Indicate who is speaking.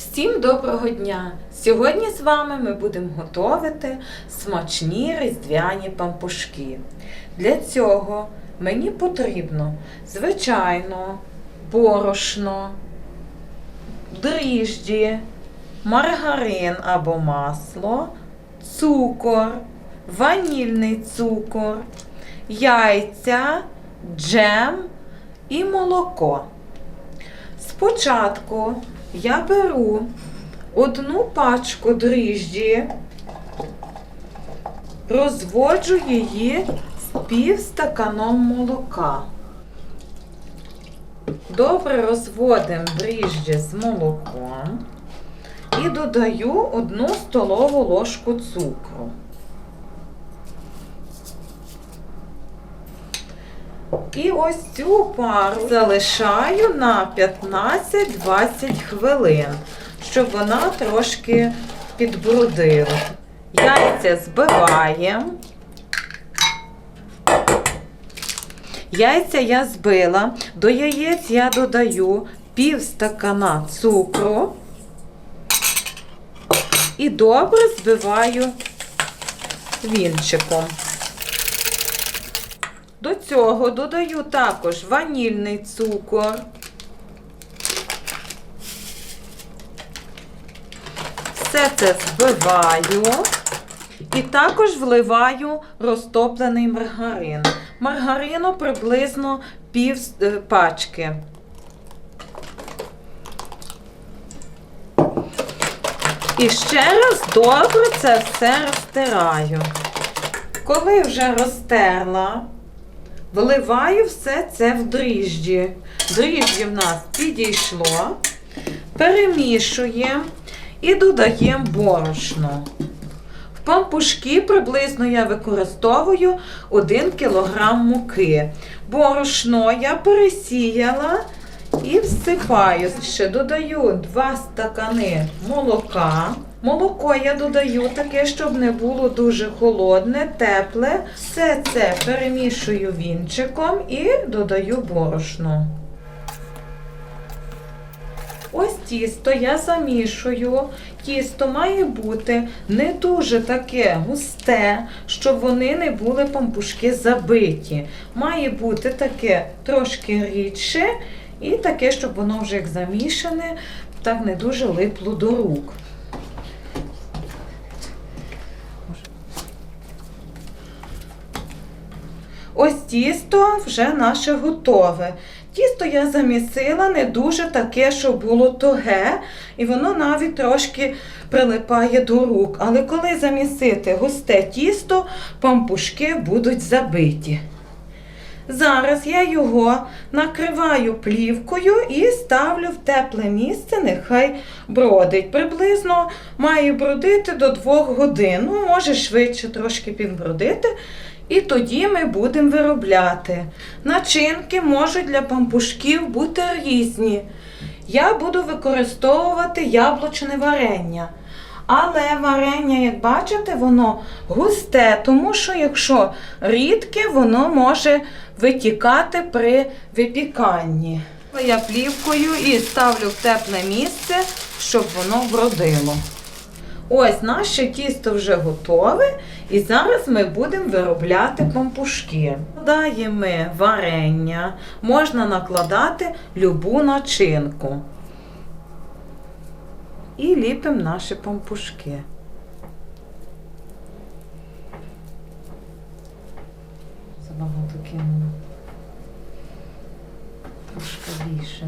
Speaker 1: Всім доброго дня! Сьогодні з вами ми будемо готувати смачні різдвяні пампушки. Для цього мені потрібно, звичайно, борошно, дріжджі, маргарин або масло, цукор, ванільний цукор, яйця, джем і молоко. Спочатку я беру одну пачку дріжджі, розводжу її з півстаканом молока. Добре розводимо дріжджі з молоком і додаю одну столову ложку цукру. І ось цю пару залишаю на 15-20 хвилин, щоб вона трошки підбрудила. Яйця збиваємо. Яйця я збила. До яєць я додаю пів стакана цукру і добре збиваю вінчиком. До цього додаю також ванільний цукор. Все це збиваю. І також вливаю розтоплений маргарин. Маргарину приблизно пів е, пачки. І ще раз добре це все розтираю. Коли вже розтерла, вливаю все це в дріжджі. Дріжджі в нас підійшло, перемішуємо і додаємо борошно. В пампушки приблизно я використовую 1 кг муки. Борошно я пересіяла і всипаю. Ще додаю 2 стакани молока. Молоко я додаю таке, щоб не було дуже холодне, тепле. Все це перемішую вінчиком і додаю борошно. Ось тісто я замішую. Тісто має бути не дуже таке густе, щоб вони не були пампушки забиті. Має бути таке трошки рідше і таке, щоб воно вже як замішане, так не дуже липло до рук. Ось тісто вже наше готове. Тісто я замісила не дуже таке, щоб було туге, і воно навіть трошки прилипає до рук. Але коли замісити густе тісто, пампушки будуть забиті. Зараз я його накриваю плівкою і ставлю в тепле місце, нехай бродить. Приблизно має бродити до 2 годин. Ну, може швидше трошки підбродити. І тоді ми будемо виробляти. Начинки можуть для пампушків бути різні. Я буду використовувати яблучне варення. Але варення, як бачите, воно густе, тому що якщо рідке, воно може витікати при випіканні. Я плівкою і ставлю в тепле місце, щоб воно вродило. Ось наше тісто вже готове, і зараз ми будемо виробляти пампушки. Додаємо варення, можна накладати любу начинку. І ліпимо наші пампушки. Забагато кинула. Трошки більше.